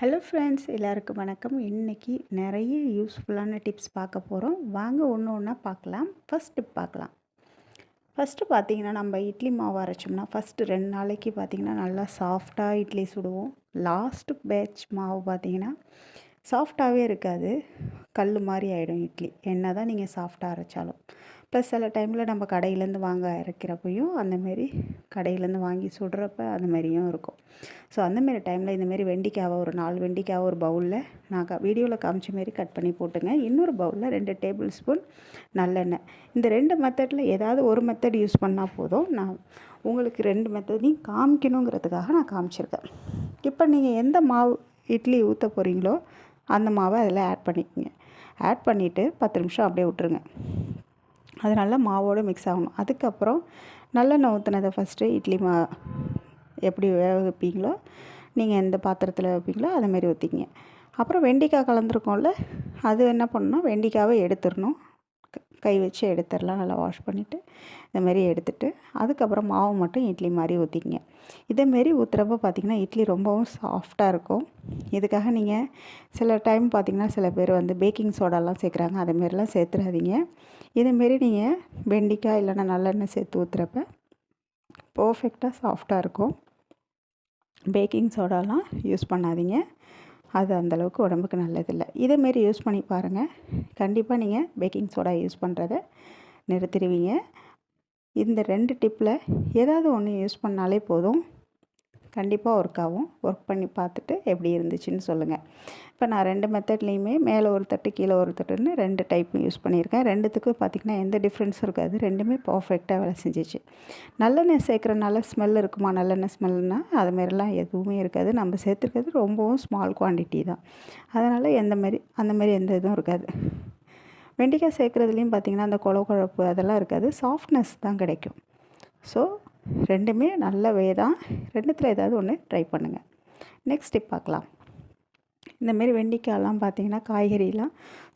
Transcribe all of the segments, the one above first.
Hello friends எல்லாருக்கும் வணக்கம். இன்றைக்கி நிறைய யூஸ்ஃபுல்லான டிப்ஸ் பார்க்க போகிறோம் வாங்க ஒன்று ஒன்றா பார்க்கலாம். ஃபஸ்ட் டிப் பார்க்கலாம். ஃபஸ்ட்டு பார்த்தீங்கன்னா நம்ம இட்லி மாவு அரைச்சோம்னா ஃபஸ்ட்டு ரெண்டு நாளைக்கு பார்த்திங்கன்னா நல்லா சாஃப்டாக இட்லி சுடுவோம். லாஸ்ட்டு பேட்ச் மாவு பார்த்திங்கன்னா சாஃப்டாகவே இருக்காது. கல் மாதிரி ஆகிடும் இட்லி. என்ன தான் நீங்கள் சாஃப்டாக அரைச்சாலும். ப்ளஸ் சில டைமில் நம்ம கடையிலேருந்து வாங்க இறக்கிறப்பையும் அந்தமாரி கடையிலேருந்து வாங்கி சுடுறப்ப அந்தமாரியும் இருக்கும். ஸோ அந்தமாரி டைமில் இந்தமாரி வெண்டிக்காவை ஒரு நாலு வெண்டிக்காவை ஒரு பவுலில் நான் க வீடியோவில் காமிச்ச மாரி கட் பண்ணி போட்டுங்க. இன்னொரு பவுலில் ரெண்டு டேபிள் ஸ்பூன் நல்லெண்ணெய். இந்த ரெண்டு மெத்தடில் ஏதாவது ஒரு மெத்தட் யூஸ் பண்ணால் போதும். நான் உங்களுக்கு ரெண்டு மெத்தடையும் காமிக்கணுங்கிறதுக்காக நான் காமிச்சிருக்கேன். இப்போ நீங்கள் எந்த மாவு இட்லி ஊற்ற போகிறீங்களோ அந்த மாவை அதில் ஆட் பண்ணிக்கோங்க. ஆட் பண்ணிவிட்டு பத்து நிமிஷம் அப்படியே விட்ருங்க அது நல்லா மாவோடு மிக்ஸ் ஆகணும். அதுக்கப்புறம் நல்லெண்ணெய் ஊற்றுனதை ஃபஸ்ட்டு இட்லி மா எப்படி வேக வைப்பீங்களோ நீங்கள் எந்த பாத்திரத்தில் வைப்பீங்களோ அதேமாரி ஊற்றிக்கிங்க அப்புறம் வெண்டிக்காய் கலந்துருக்கோம்ல அது என்ன பண்ணணும் வெண்டிக்காவை எடுத்துடணும். கை வச்சு எடுத்துடலாம். நல்லா வாஷ் பண்ணிவிட்டு இந்தமாரி எடுத்துகிட்டு அதுக்கப்புறம் மாவு மட்டும் இட்லி மாதிரி ஊற்றிக்கிங்க இதேமாரி ஊற்றுறப்ப பார்த்திங்கன்னா இட்லி ரொம்பவும் சாஃப்டாக இருக்கும். இதுக்காக நீங்கள் சில டைம் பார்த்திங்கன்னா சில பேர் வந்து பேக்கிங் சோடாலாம் சேர்க்குறாங்க. அதேமாரிலாம் சேர்த்துறாதீங்க. இதேமாரி நீங்கள் வெண்டிக்காய் இல்லைன்னா நல்லெண்ணெய் சேர்த்து ஊற்றுறப்ப பர்ஃபெக்டாக சாஃப்டாக இருக்கும். பேக்கிங் சோடாலாம் யூஸ் பண்ணாதீங்க. அது அந்தளவுக்கு உடம்புக்கு நல்லதில்லை. இதேமாரி யூஸ் பண்ணி பாருங்கள் கண்டிப்பாக நீங்கள் பேக்கிங் சோடா யூஸ் பண்ணுறத நிறுத்திடுவீங்க. இந்த ரெண்டு டிப்பில் ஏதாவது ஒன்று யூஸ் பண்ணாலே போதும். கண்டிப்பாக ஒர்க் ஆகும். ஒர்க் பண்ணி பார்த்துட்டு எப்படி இருந்துச்சுன்னு சொல்லுங்கள் இப்போ நான் ரெண்டு மெத்தட்லேயுமே மேலே ஒரு தட்டு கீழே ஒரு தட்டுன்னு ரெண்டு டைப் யூஸ் பண்ணியிருக்கேன். ரெண்டுத்துக்கும் பார்த்திங்கன்னா எந்த டிஃப்ரென்ஸும் இருக்காது. ரெண்டுமே பர்ஃபெக்டாக வேலை செஞ்சிச்சு. நல்லெண்ணெய் சேர்க்குறனால ஸ்மெல் இருக்குமா? நல்லெண்ணெய் ஸ்மெல்னால் அதுமாரிலாம் எதுவுமே இருக்காது. நம்ம சேர்த்துருக்கிறது ரொம்பவும் ஸ்மால் குவான்டிட்டி தான். அதனால் எந்த மாரி அந்த மாதிரி எந்த இதுவும் இருக்காது. வெண்டிக்காய் சேர்க்குறதுலேயும் பார்த்திங்கன்னா அந்த குழ குழப்பு அதெல்லாம் இருக்காது. சாஃப்ட்னஸ் தான் கிடைக்கும். ஸோ ரெண்டுமே நல்லவே தான். ரெண்டுத்தில் ஏதாவது ஒன்று ட்ரை பண்ணுங்கள் நெக்ஸ்ட் டிப் பார்க்கலாம். இந்தமாரி வெண்டிக்காயெல்லாம் பார்த்தீங்கன்னா காய்கறிலாம்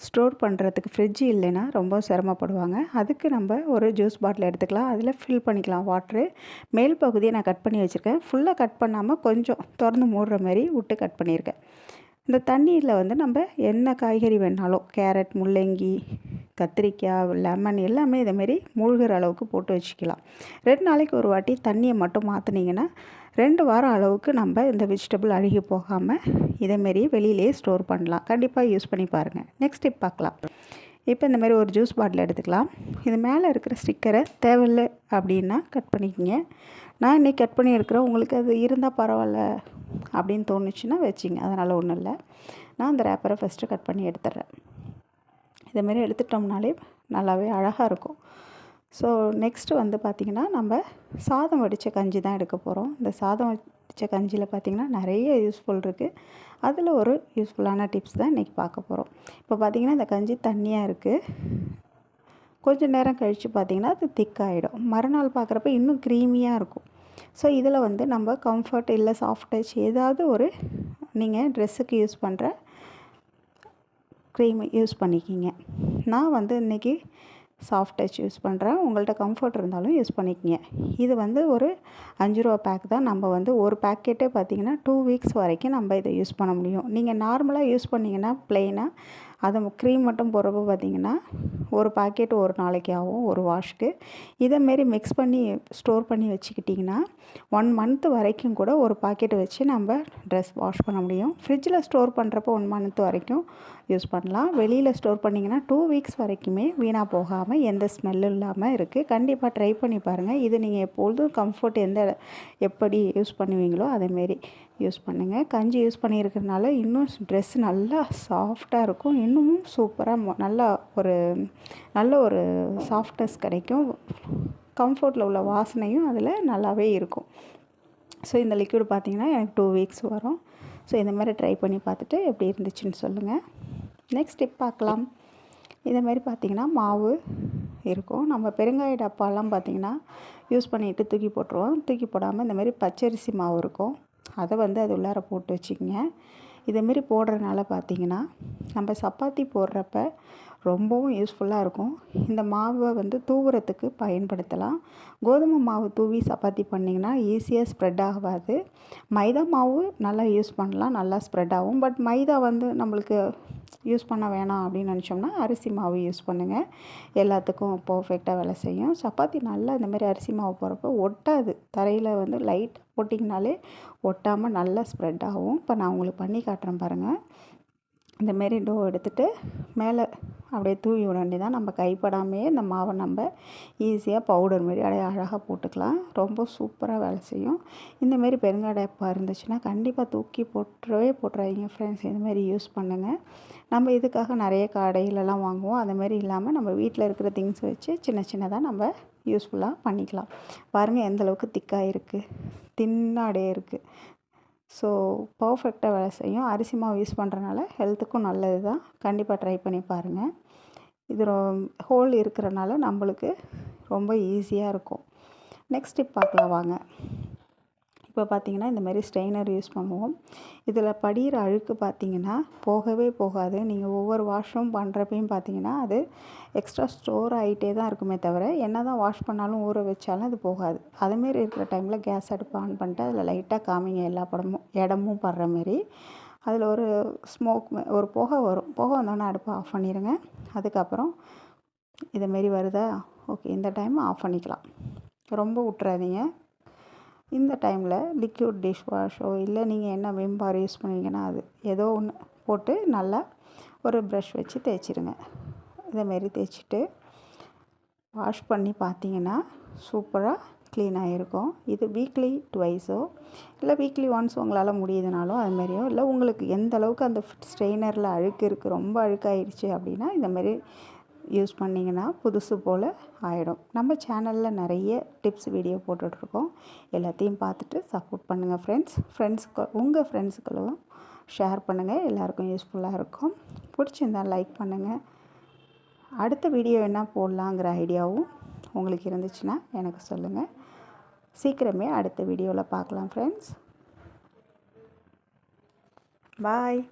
ஸ்டோர் பண்ணுறதுக்கு ஃப்ரிட்ஜ் இல்லைன்னா ரொம்ப சிரமப்படுவாங்க. அதுக்கு நம்ம ஒரு ஜூஸ் பாட்டில் எடுத்துக்கலாம். அதில் ஃபில் பண்ணிக்கலாம். வாட்ரு மேல் பகுதியை நான் கட் பண்ணி வச்சுருக்கேன். ஃபுல்லாக கட் பண்ணாமல் கொஞ்சம் திறந்து மூடுற மாதிரி விட்டு கட் பண்ணியிருக்கேன். இந்த தண்ணியில் வந்து நம்ம என்ன காய்கறி வேணாலும் கேரட் முள்ளங்கி கத்திரிக்காய் லெமன் எல்லாமே இதேமாரி மூழ்கிற அளவுக்கு போட்டு வச்சுக்கலாம். ரெண்டு நாளைக்கு ஒரு வாட்டி தண்ணியை மட்டும் மாற்றினீங்கன்னா ரெண்டு வாரம் அளவுக்கு நம்ம இந்த வெஜிடபிள் அழுகி போகாமல் இதேமாரி வெளியிலேயே ஸ்டோர் பண்ணலாம். கண்டிப்பாக யூஸ் பண்ணி பாருங்கள் நெக்ஸ்ட் டிப் பார்க்கலாம். இப்போ இந்த மாதிரி ஒரு ஜூஸ் பாட்டில் எடுத்துக்கலாம். இது மேலே இருக்கிற ஸ்டிக்கரை தேவையில்லை அப்படின்னா கட் பண்ணிக்கோங்க. நான் இன்றைக்கி கட் பண்ணியிருக்கிறேன் உங்களுக்கு அது இருந்தால் பரவாயில்ல அப்படின்னு தோணுச்சுன்னா வச்சிங்க. அதனால் ஒன்றும் இல்லை. நான் அந்த ரேப்பரை ஃபஸ்ட்டு கட் பண்ணி எடுத்துட்றேன். இதேமாரி எடுத்துட்டோம்னாலே நல்லாவே அழகாக இருக்கும். ஸோ நெக்ஸ்ட்டு வந்து பார்த்திங்கன்னா நம்ம சாதம் வடித்த கஞ்சி தான் எடுக்க போகிறோம் இந்த சாதம் வடித்த கஞ்சியில் பார்த்திங்கன்னா நிறைய யூஸ்ஃபுல் இருக்குது அதில் ஒரு யூஸ்ஃபுல்லான டிப்ஸ் தான் இன்றைக்கி பார்க்க போகிறோம் இப்போ பார்த்திங்கன்னா இந்த கஞ்சி தண்ணியாக இருக்குது கொஞ்சம் நேரம் கழித்து பார்த்திங்கன்னா அது திக்காகிடும் மறுநாள் பார்க்குறப்ப இன்னும் க்ரீமியாக இருக்கும். ஸோ இதில் வந்து நம்ம கம்ஃபர்ட் இல்லை சாஃப்ட் டச் ஏதாவது ஒரு நீங்கள் ட்ரெஸ்ஸுக்கு யூஸ் பண்ணுற க்ரீம் யூஸ் பண்ணிக்கிங்க. நான் வந்து இன்றைக்கி சாஃப்ட் டச் யூஸ் பண்ணுறேன் உங்கள்கிட்ட கம்ஃபர்ட் இருந்தாலும் யூஸ் பண்ணிக்கிங்க. இது வந்து ஒரு அஞ்சு ரூபா பேக் தான். நம்ம வந்து ஒரு பேக்கெட்டே பார்த்திங்கன்னா டூ வீக்ஸ் வரைக்கும் நம்ம இதை யூஸ் பண்ண முடியும். நீங்கள் நார்மலாக யூஸ் பண்ணிங்கன்னா ப்ளெயினாக அதை க்ரீம் மட்டும் போடுறப்ப பார்த்திங்கன்னா ஒரு பாக்கெட் ஒரு நாளைக்கு ஆகும் ஒரு வாஷ்க்கு இதேமாரி மிக்ஸ் பண்ணி ஸ்டோர் பண்ணி வச்சுக்கிட்டிங்கன்னா ஒன் மந்த் வரைக்கும் கூட ஒரு பாக்கெட் வச்சு நம்ம ட்ரெஸ் வாஷ் பண்ண முடியும். ஃப்ரிட்ஜில் ஸ்டோர் பண்ணுறப்போ ஒன் மந்த் வரைக்கும் யூஸ் பண்ணலாம். வெளியில் ஸ்டோர் பண்ணிங்கன்னா டூ வீக்ஸ் வரைக்குமே வீணாக போகாமல் எந்த ஸ்மெல்லும் இல்லாமல் இருக்குது கண்டிப்பாக ட்ரை பண்ணி பாருங்கள் இது நீங்கள் எப்பொழுதும் கம்ஃபர்ட் எந்த எப்படி யூஸ் பண்ணுவீங்களோ அதேமாரி யூஸ் பண்ணுங்கள் கஞ்சி யூஸ் பண்ணியிருக்கிறதுனால இன்னும் ட்ரெஸ் நல்லா சாஃப்டாக இருக்கும். இன்னமும் சூப்பராக நல்லா ஒரு நல்ல ஒரு சாஃப்ட்னஸ் கிடைக்கும். கம்ஃபர்ட்டில் உள்ள வாசனையும் அதில் நல்லாவே இருக்கும். ஸோ இந்த லிக்விட் பார்த்திங்கன்னா எனக்கு டூ வீக்ஸ் வரும். ஸோ இந்த மாதிரி ட்ரை பண்ணி பார்த்துட்டு எப்படி இருந்துச்சுன்னு சொல்லுங்கள் நெக்ஸ்ட் ஸ்டெப் பார்க்கலாம். இதே மாதிரி பார்த்திங்கன்னா மாவு இருக்கும். நம்ம பெருங்காய டப்பாலாம் பார்த்திங்கன்னா யூஸ் பண்ணிவிட்டு தூக்கி போட்டுருவோம். தூக்கி போடாமல் இந்த மாதிரி பச்சரிசி மாவு இருக்கும். அதை வந்து அது உள்ளார போட்டு வச்சுக்கோங்க. இதேமாரி போடுறதுனால பார்த்திங்கன்னா நம்ம சப்பாத்தி போடுறப்ப ரொம்பவும் யூஸ்ஃபுல்லாக இருக்கும். இந்த மாவை வந்து தூவுறத்துக்கு பயன்படுத்தலாம். கோதுமை மாவு தூவி சப்பாத்தி பண்ணிங்கன்னா ஈஸியாக ஸ்ப்ரெட் ஆகாது. மைதா மாவு நல்லா யூஸ் பண்ணலாம் நல்லா ஸ்ப்ரெட் ஆகும். பட் மைதா வந்து நம்மளுக்கு யூஸ் பண்ண வேணாம் அப்படின்னு நினச்சோம்னா அரிசி மாவு யூஸ் பண்ணுங்கள் எல்லாத்துக்கும் பர்ஃபெக்டாக வேலை செய்யும். சப்பாத்தி நல்லா இந்த மாதிரி அரிசி மாவு போகிறப்ப ஒட்டாது. தரையில் வந்து லைட் போட்டிங்கனாலே ஒட்டாமல் நல்லா ஸ்ப்ரெட் ஆகும். இப்போ நான் உங்களுக்கு பண்ணி காட்டுறேன் பாருங்கள் இந்தமாரி டோ எடுத்துகிட்டு மேலே அப்படியே தூவி விட வேண்டியதான் நம்ம கைப்படாமையே இந்த மாவை நம்ம ஈஸியாக பவுடர் மாரி அப்படியே அழகாக போட்டுக்கலாம். ரொம்ப சூப்பராக வேலை செய்யும். இந்தமாரி பெருங்காயப்பா இருந்துச்சுன்னா கண்டிப்பாக தூக்கி போட்டுறவே போட்டுறாதீங்க ஃப்ரெண்ட்ஸ் இந்தமாரி யூஸ் பண்ணுங்கள் நம்ம இதுக்காக நிறைய கடையிலலாம் வாங்குவோம். அதுமாரி இல்லாமல் நம்ம வீட்டில் இருக்கிற திங்ஸ் வச்சு சின்ன சின்னதாக நம்ம யூஸ்ஃபுல்லாக பண்ணிக்கலாம். பாருங்கள் எந்தளவுக்கு திக்காக இருக்குது தின்னாடே இருக்குது ஸோ பர்ஃபெக்டாக வேலை செய்யும். அரிசி மாவு யூஸ் பண்ணுறனால ஹெல்த்துக்கும் நல்லது தான். கண்டிப்பாக ட்ரை பண்ணி பாருங்கள் இது ரொ ஹோல் இருக்கிறனால நம்மளுக்கு ரொம்ப ஈஸியாக இருக்கும். நெக்ஸ்ட் டிப் பார்க்கலாம் வாங்க. இப்போ பார்த்தீங்கன்னா இந்தமாரி ஸ்ட்ரெயினர் யூஸ் பண்ணுவோம். இதில் படிகிற அழுக்கு பார்த்தீங்கன்னா போகவே போகாது. நீங்கள் ஒவ்வொரு வாஷும் பண்ணுறப்பையும் பார்த்தீங்கன்னா அது எக்ஸ்ட்ரா ஸ்டோர் ஆகிட்டே தான் இருக்குமே தவிர என்ன தான் வாஷ் பண்ணாலும் ஊற வச்சாலும் அது போகாது. அதுமாரி இருக்கிற டைமில் கேஸ் அடுப்பு ஆன் பண்ணிட்டு அதில் லைட்டாக காமிங்க எல்லா படமும் இடமும் படுற மாரி. அதில் ஒரு ஸ்மோக் ஒரு புகை வரும். புகை வந்தோடனே அடுப்பை ஆஃப் பண்ணிடுங்க அதுக்கப்புறம் இதுமாரி வருதா? ஓகே இந்த டைம் ஆஃப் பண்ணிக்கலாம். ரொம்ப விட்றாதீங்க இந்த டைமில் லிக்யூட் டிஷ் வாஷோ இல்லை நீங்கள் என்ன விம் பார் யூஸ் பண்ணுவீங்கன்னா அது ஏதோ ஒன்று போட்டு நல்லா ஒரு ப்ரஷ் வச்சு தேய்ச்சிருங்க. இதேமாரி தேய்ச்சிட்டு வாஷ் பண்ணி பார்த்தீங்கன்னா சூப்பராக க்ளீனாக இருக்கும் இது வீக்லி டுவைஸோ இல்லை வீக்லி ஒன்ஸ் உங்களால் முடியுதுனாலும் அதுமாரியோ இல்லை உங்களுக்கு எந்த அளவுக்கு அந்த ஸ்ட்ரெயினரில் அழுக்கு இருக்குது ரொம்ப அழுக்காயிடுச்சு அப்படின்னா இந்தமாரி யூஸ் பண்ணிங்கன்னா புதுசு போல் ஆகிடும் நம்ம சேனலில் நிறைய டிப்ஸ் வீடியோ போட்டுட்ருக்கோம். எல்லாத்தையும் பார்த்துட்டு சப்போர்ட் பண்ணுங்கள் ஃப்ரெண்ட்ஸ் ஃப்ரெண்ட்ஸ்க்கு உங்கள் ஃப்ரெண்ட்ஸுக்களும் ஷேர் பண்ணுங்கள் எல்லாருக்கும் யூஸ்ஃபுல்லாக இருக்கும். பிடிச்சிருந்தால் லைக் பண்ணுங்கள் அடுத்த வீடியோ என்ன போடலாங்கிற ஐடியாவும் உங்களுக்கு இருந்துச்சுன்னா எனக்கு சொல்லுங்கள் சீக்கிரமே அடுத்த வீடியோவில் பார்க்கலாம் ஃப்ரெண்ட்ஸ் பாய்